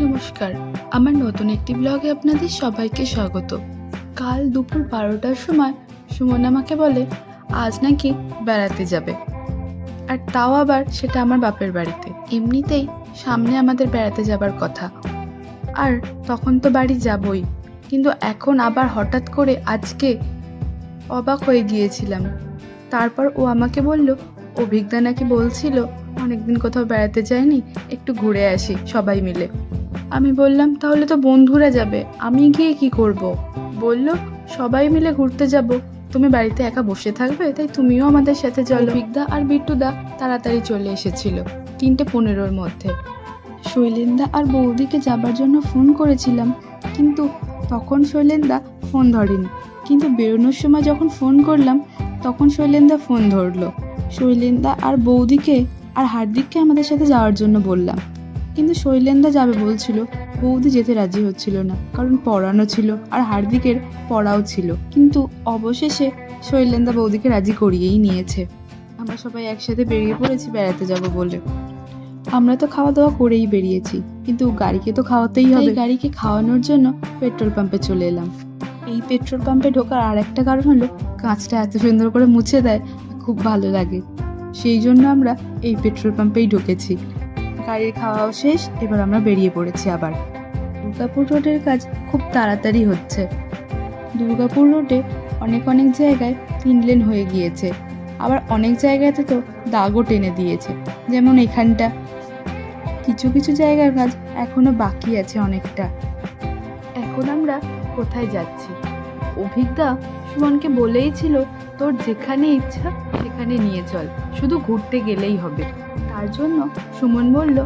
নমস্কার। আমার নতুন একটি ব্লগে আপনাদের সবাইকে স্বাগত। কাল দুপুর বারোটার সময় সুমন আমাকে বলে, আজ নাকি বেড়াতে যাবে। আর তাও আবার সেটা আমার বাপের বাড়িতে। এমনিতেই সামনে আমাদের বেড়াতে যাবার কথা। আর তখন তো বাড়ি যাবই। কিন্তু এখন আবার হঠাৎ করে আজকে অবাক হয়ে গিয়েছিলাম। তারপর ও আমাকে বলল অভিজ্ঞতা নাকি বলছিল, অনেকদিন কোথাও বেড়াতে যায়নি, একটু ঘুরে আসি সবাই মিলে। আমি বললাম, তাহলে তো বন্ধুরা যাবে, আমি গিয়ে কি করব? বলল, সবাই মিলে ঘুরতে যাব। তুমি বাড়িতে একা বসে থাকবে, তাই তুমিও আমাদের সাথে চলো। বিগদা আর বিট্টুদা তাড়াতাড়ি চলে এসেছিল, তিনটে পনেরোর মধ্যে। শৈলেন্দা আর বৌদিকে যাবার জন্য ফোন করেছিলাম, কিন্তু তখন শৈলেন্দা ফোন ধরেনি। কিন্তু বেরোনোর সময় যখন ফোন করলাম, তখন শৈলেন্দা ফোন ধরলো। শৈলেন্দা আর বৌদিকে আর হার্দিককে আমাদের সাথে যাওয়ার জন্য বললাম কিন্তু শৈলেন্দা যাবে বলছিল বৌদি যেতে রাজি হচ্ছিল না কারণ পড়ানো ছিল আর হার্দিকের পড়াও ছিল। কিন্তু অবশেষে শৈলেন্দা বৌদিকে রাজি করিয়েই নিয়েছে। আমরা সবাই একসাথে বেরিয়ে পড়েছি বেড়াতে যাব বলে। আমরা তো খাওয়া দাওয়া করেই বেরিয়েছি কিন্তু গাড়িকে তো খাওয়াতেই হবে। গাড়িকে খাওয়ানোর জন্য পেট্রোল পাম্পে চলে এলাম। এই পেট্রোল পাম্পে ঢোকার আর একটা কারণ হলো কাঁচটা এত সুন্দর করে মুছে দেয় খুব ভালো লাগে। সেই জন্য আমরা এই পেট্রোল পাম্পেই ঢুকেছি। গাড়ির খাওয়াও শেষ, এবার আমরা বেরিয়ে পড়েছি আবার। দুর্গাপুর রোডের কাজ খুব তাড়াতাড়ি হচ্ছে। দুর্গাপুর রোডে অনেক অনেক জায়গায় তিন লেন হয়ে গিয়েছে। আবার অনেক জায়গাতে তো দাগও টেনে দিয়েছে, যেমন এখানটা। কিছু কিছু জায়গার কাজ এখনও বাকি আছে অনেকটা। এখন আমরা কোথায় যাচ্ছি? অভিজ্ঞতা সুমনকে বলেই ছিল, তোর যেখানে ইচ্ছা, সেখানে নিয়ে চল। শুধু ঘুরতে গেলেই হবে। তার জন্য সুমন বলল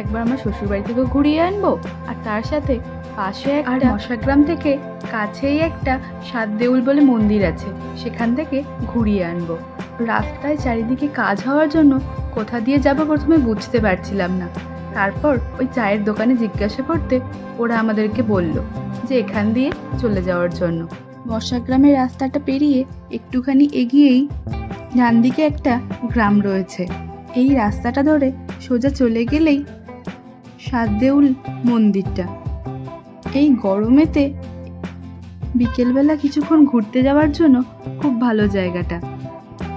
একবার আমার শ্বশুরবাড়ি থেকে ঘুরিয়ে আনব আর তার সাথে পাশে আর মশাগ্রাম থেকে কাছেই একটা সাত দেউল বলে মন্দির আছে সেখান থেকে ঘুরিয়ে আনব। রাস্তায় চারিদিকে কাজ হওয়ার জন্য কোথা দিয়ে যাব প্রথমে বুঝতে পারছিলাম না। তারপর ওই চায়ের দোকানে জিজ্ঞাসা করতে ওরা আমাদেরকে বলল যে এখান দিয়ে চলে যাওয়ার জন্য। বর্ষাগ্রামের রাস্তাটা পেরিয়ে একটুখানি এগিয়েই ডান দিকে একটা গ্রাম রয়েছে। এই রাস্তাটা ধরে সোজা চলে গেলেই সাতদেউল মন্দিরটা। এই গরমেতে বিকেলবেলা কিছুক্ষণ ঘুরতে যাওয়ার জন্য খুব ভালো জায়গাটা।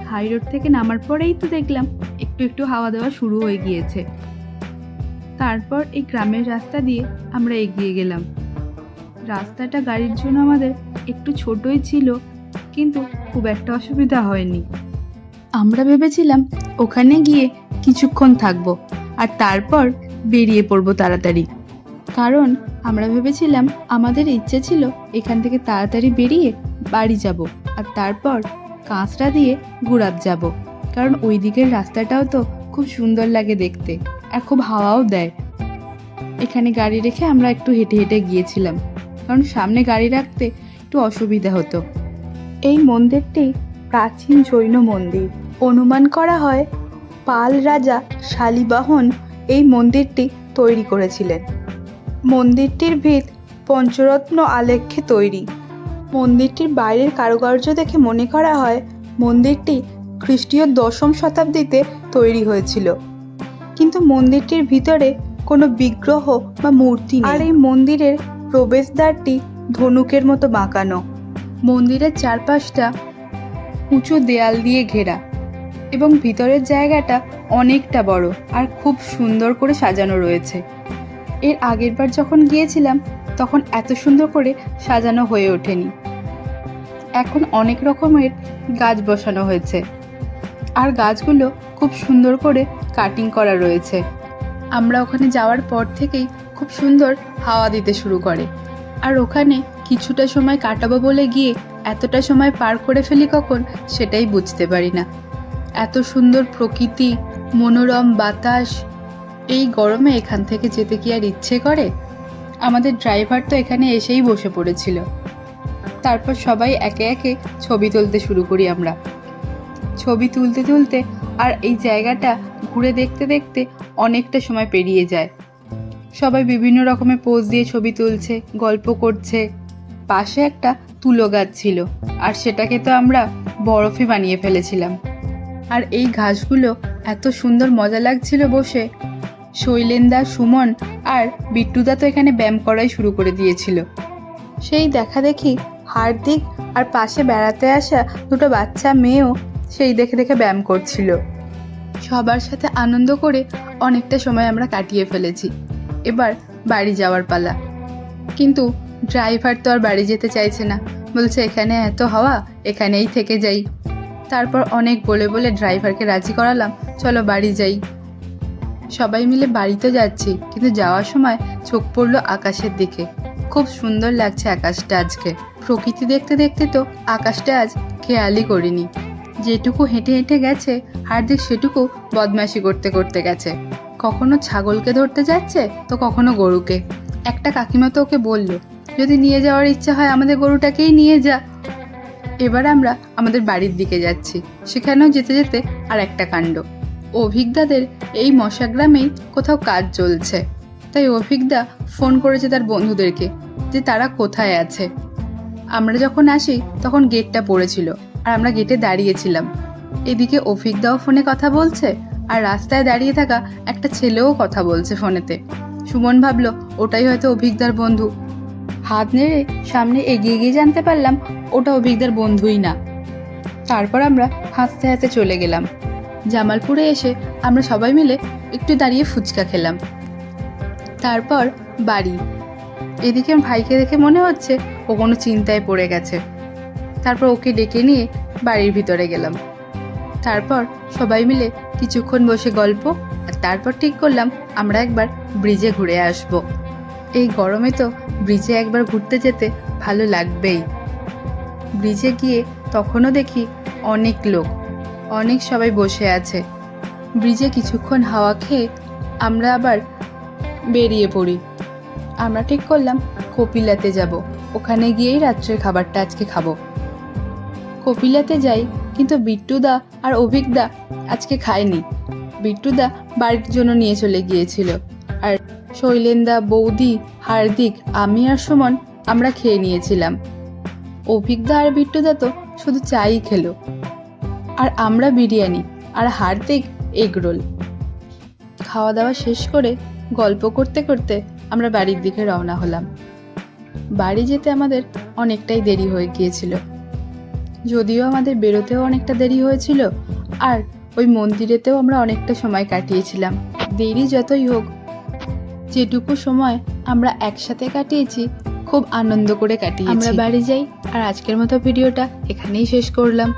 হাই রোড থেকে নামার পরেই তো দেখলাম একটু একটু হাওয়া দেওয়া শুরু হয়ে গিয়েছে। তারপর এই গ্রামের রাস্তা দিয়ে আমরা এগিয়ে গেলাম। রাস্তাটা গাড়ির জন্য আমাদের একটু ছোটই ছিল, কিন্তু খুব একটা অসুবিধা হয়নি। আমরা ভেবেছিলাম ওখানে গিয়ে কিছুক্ষণ থাকব আর তারপর বেরিয়ে পড়ব তাড়াতাড়ি। কারণ আমরা ভেবেছিলাম আমাদের ইচ্ছে ছিল এখান থেকে তাড়াতাড়ি বেরিয়ে বাড়ি যাব আর তারপর কাঁচরা দিয়ে গুড়াব যাব। কারণ ওই দিকের রাস্তাটাও তো খুব সুন্দর লাগে দেখতে আর খুব হাওয়াও দেয়। এখানে গাড়ি রেখে আমরা একটু হেঁটে হেঁটে গিয়েছিলাম। কারণ সামনে গাড়ি রাখতে একটু অসুবিধা হতো। এই মন্দিরটি প্রাচীন জৈন মন্দির। অনুমান করা হয়, পাল রাজা শালিবাহন এই মন্দিরটি তৈরি করেছিলেন। মন্দিরটির ভিত পঞ্চরত্ন আলেখ্যে তৈরি। মন্দিরটির বাইরের কারুকার্য দেখে মনে করা হয়, মন্দিরটি খ্রিস্টীয় দশম শতাব্দীতে তৈরি হয়েছিল। কিন্তু মন্দিরটির ভিতরে কোনো বিগ্রহ বা মূর্তি আর এই মন্দিরের প্রবেশদ্বারটি ধনুকের মতো বাঁকানো। মন্দিরের চারপাশটা উঁচু দেয়াল দিয়ে ঘেরা। এবং ভিতরের জায়গাটা অনেকটা বড় আর খুব সুন্দর করে সাজানো রয়েছে। এর আগেরবার যখন গিয়েছিলাম, তখন এত সুন্দর করে সাজানো হয়ে ওঠেনি। এখন অনেক রকমের গাছ বসানো হয়েছে। আর গাছগুলো খুব সুন্দর করে কাটিং করা রয়েছে। আমরা ওখানে যাওয়ার পর থেকেই খুব সুন্দর হাওয়া দিতে শুরু করে। আর ওখানে কিছুটা সময় কাটাবো বলে গিয়ে এতটা সময় পার করে ফেলি কখন, সেটাই বুঝতে পারি না। এত সুন্দর প্রকৃতি, মনোরম বাতাস, এই গরমে এখান থেকে যেতে কি আর ইচ্ছে করে? আমাদের ড্রাইভার তো এখানে এসেই বসে পড়েছিল। তারপর সবাই একে একে ছবি তুলতে শুরু করি আমরা। ছবি তুলতে তুলতে আর এই জায়গাটা ঘুরে দেখতে দেখতে অনেকটা সময় পেরিয়ে যায়। সবাই বিভিন্ন রকমের পোজ দিয়ে ছবি তুলছে, গল্প করছে। পাশে একটা তুলো গাছ ছিল, আর সেটাকে তো আমরা বরফে বানিয়ে ফেলেছিলাম। আর এই ঘাসগুলো এত সুন্দর মজা লাগছিল বসে। শৈলেন্দা, সুমন আর বিট্টুদা তো এখানে ব্যায়াম করাই শুরু করে দিয়েছিল। সেই দেখা দেখি হার্দিক আর পাশে বেড়াতে আসা দুটো বাচ্চা মেয়েও সেই দেখে দেখে ব্যায়াম করছিল। সবার সাথে আনন্দ করে অনেকটা সময় আমরা কাটিয়ে ফেলেছি। এবার বাড়ি যাওয়ার পালা। কিন্তু ড্রাইভার তো আর বাড়ি যেতে চাইছে না। বলছে, এখানে এত হাওয়া, এখানেই থেকে যাই। তারপর অনেক বলে বলে ড্রাইভারকে রাজি করালাম। চলো বাড়ি যাই। সবাই মিলে বাড়িতে যাচ্ছি, কিন্তু যাওয়ার সময় চোখ পড়ল আকাশের দিকে। খুব সুন্দর লাগছে আকাশটা আজকে। প্রকৃতি দেখতে দেখতে তো আকাশটা আজ খেয়ালই করিনি। যেটুকু হেঁটে হেঁটে গেছে, হার্দিক সেটুকু বদমাশি করতে করতে গেছে। কখনো ছাগলকে ধরতে যাচ্ছে, তো কখনো গরুকে। একটা কাকিমা তো ওকে বলল যদি নিয়ে যাওয়ার ইচ্ছা হয় আমাদের গরুটাকেই নিয়ে যা। এবার আমরা আমাদের বাড়ির দিকে যাচ্ছি। সেখানেও যেতে যেতে আর একটা কাণ্ড। অভিজ্ঞাদের এই মশাগ্রামেই কোথাও কাজ চলছে। তাই অভিজ্ঞা ফোন করেছে তার বন্ধুদেরকে যে তারা কোথায় আছে। আমরা যখন আসি, তখন গেটটা পড়েছিল আর আমরা গেটে দাঁড়িয়েছিলাম। এদিকে অভিজ্ঞাও ফোনে কথা বলছে আর রাস্তায় দাঁড়িয়ে থাকা একটা ছেলেও কথা বলছে ফোনেতে। সুমন ভাবলো, ওটাই হয়তো অভিজ্ঞার বন্ধু। হাত নেড়ে সামনে এগিয়ে গিয়ে জানতে পারলাম ওটা অভিজ্ঞার বন্ধুই না। তারপর আমরা হাসতে হাসতে চলে গেলাম। জামালপুরে এসে আমরা সবাই মিলে একটু দাঁড়িয়ে ফুচকা খেলাম। তারপর বাড়ি। এদিকে ভাইকে দেখে মনে হচ্ছে ও কোনো চিন্তায় পড়ে গেছে। তারপর ওকে ডেকে নিয়ে বাড়ির ভিতরে গেলাম। তারপর সবাই মিলে কিছুক্ষণ বসে গল্প আর তারপর ঠিক করলাম আমরা একবার ব্রিজে ঘুরে আসব। এই গরমে তো ব্রিজে একবার ঘুরতে যেতে ভালো লাগবেই। ব্রিজে গিয়ে তখনও দেখি অনেক লোক, অনেক সবাই বসে আছে। ব্রিজে কিছুক্ষণ হাওয়া খেয়ে আমরা আবার বেরিয়ে পড়ি। আমরা ঠিক করলাম কপিলাতে যাব, ওখানে গিয়েই রাত্রের খাবারটা আজকে খাব। কপিলাতে যাই, কিন্তু বিট্টুদা আর অভিকদা আজকে খায়নি। বিট্টুদা বাড়ির জন্য নিয়ে চলে গিয়েছিল, আর শৈলেন্দা, বৌদি, হার্দিক, আমি আর সুমন আমরা খেয়ে নিয়েছিলাম। অভিজ্ঞা আর বিট্টুদা তো শুধু চাই খেলো। আর আমরা বিরিয়ানি আর হার্দিক এগরোল খাওয়া দাওয়া শেষ করে গল্প করতে করতে আমরা বাড়ির দিকে রওনা হলাম। বাড়ি যেতে আমাদের অনেকটাই দেরি হয়ে গিয়েছিল। যদিও আমাদের বেরোতেও অনেকটা দেরি হয়েছিল, আর ওই মন্দিরেতেও আমরা অনেকটা সময় কাটিয়েছিলাম। দেরি যতই হোক যেটুকু সময় আমরা একসাথে কাটিয়েছি, খুব আনন্দ করে কাটিয়েছি। আমরা বাড়ি যাই। আর আজকের মতো ভিডিওটা এখানেই শেষ করলাম।